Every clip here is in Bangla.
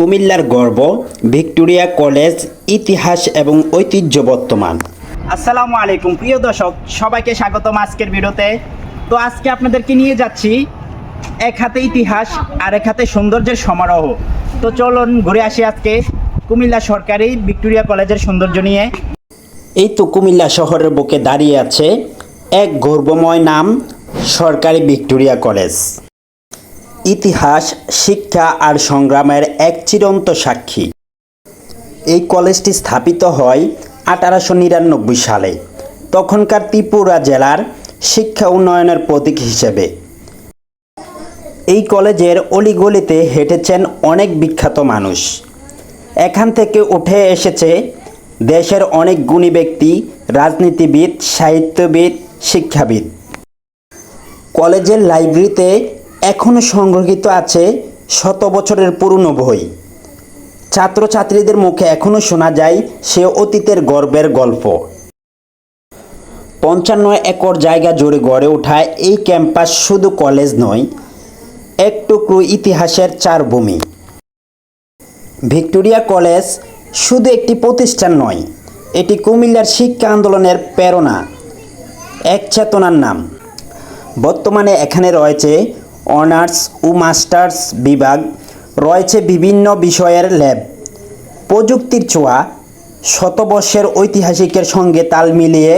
কুমিল্লার গর্ব ভিক্টোরিয়া কলেজ ইতিহাস এবং ঐতিহ্য বর্তমান। আসসালামু আলাইকুম প্রিয় দর্শক সবাইকে স্বাগতম আজকের ভিডিওতে। তো আজকে আপনাদেরকে নিয়ে যাচ্ছি এক হাতে ইতিহাস আর এক হাতে সৌন্দর্যের সমারোহ। তো চলুন ঘুরে আসি আজকে কুমিল্লা সরকারি ভিক্টোরিয়া কলেজের সৌন্দর্য নিয়ে। এই তো কুমিল্লা শহরের বুকে দাঁড়িয়ে আছে এক গর্বময় নাম সরকারি ভিক্টোরিয়া কলেজ। ইতিহাস, শিক্ষা আর সংগ্রামের এক চিরন্ত সাক্ষী। এই কলেজটি স্থাপিত হয় আঠারোশো নিরানব্বই সালে, তখনকার ত্রিপুরা জেলার শিক্ষা উন্নয়নের প্রতীক হিসেবে। এই কলেজের অলিগলিতে হেঁটেছেন অনেক বিখ্যাত মানুষ। এখান থেকে উঠে এসেছে দেশের অনেক গুণী ব্যক্তি, রাজনীতিবিদ, সাহিত্যবিদ, শিক্ষাবিদ। কলেজের লাইব্রেরিতে এখনও সংরক্ষিত আছে শত বছরের পুরনো বই। ছাত্রছাত্রীদের মুখে এখনও শোনা যায় সে অতীতের গর্বের গল্প। পঞ্চান্ন একর জায়গা জুড়ে গড়ে ওঠা এই ক্যাম্পাস শুধু কলেজ নয়, এক ইতিহাসের চার ভূমি ভিক্টোরিয়া কলেজ শুধু একটি প্রতিষ্ঠান নয়, এটি কুমিল্লার শিক্ষা আন্দোলনের প্রেরণা, এক চেতনার নাম। বর্তমানে এখানে রয়েছে অনার্স ও মাস্টার্স বিভাগ রয়েছে বিভিন্ন বিষয়ের ল্যাব। প্রযুক্তির ছোঁয়া শতবর্ষের ঐতিহাসিকের সঙ্গে তাল মিলিয়ে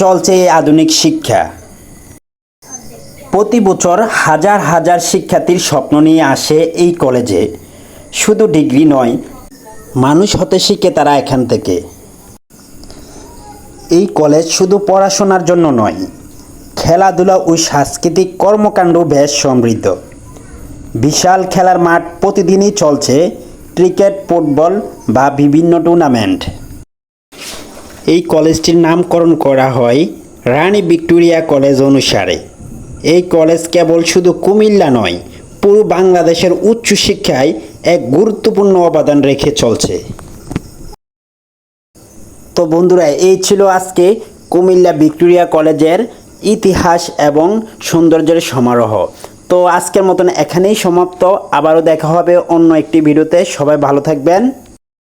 চলছে এই আধুনিক শিক্ষা। প্রতি বছর হাজার হাজার শিক্ষার্থীর স্বপ্ন নিয়ে আসে এই কলেজে। শুধু ডিগ্রি নয়, মানুষ হতে শিখে তারা এখান থেকে। এই কলেজ শুধু পড়াশোনার জন্য নয় খেলাধুলা ও সাংস্কৃতিক কর্মকাণ্ড বেশ সমৃদ্ধ। বিশাল খেলার মাঠ প্রতিদিনই চলছে, ক্রিকেট, ফুটবল বা বিভিন্ন টুর্নামেন্ট। এই কলেজটির নামকরণ করা হয় রানী ভিক্টোরিয়া কলেজ অনুসারে। এই কলেজ কেবল শুধু কুমিল্লা নয়, পুরো বাংলাদেশের উচ্চশিক্ষায় এক গুরুত্বপূর্ণ অবদান রেখে চলছে। তো বন্ধুরা, এই ছিল আজকে কুমিল্লা ভিক্টোরিয়া কলেজের ইতিহাস এবং সৌন্দর্যের সমারোহ। তো আজকের মতন এখানেই সমাপ্ত। আবারও দেখা হবে অন্য একটি ভিডিওতে। সবাই ভালো থাকবেন।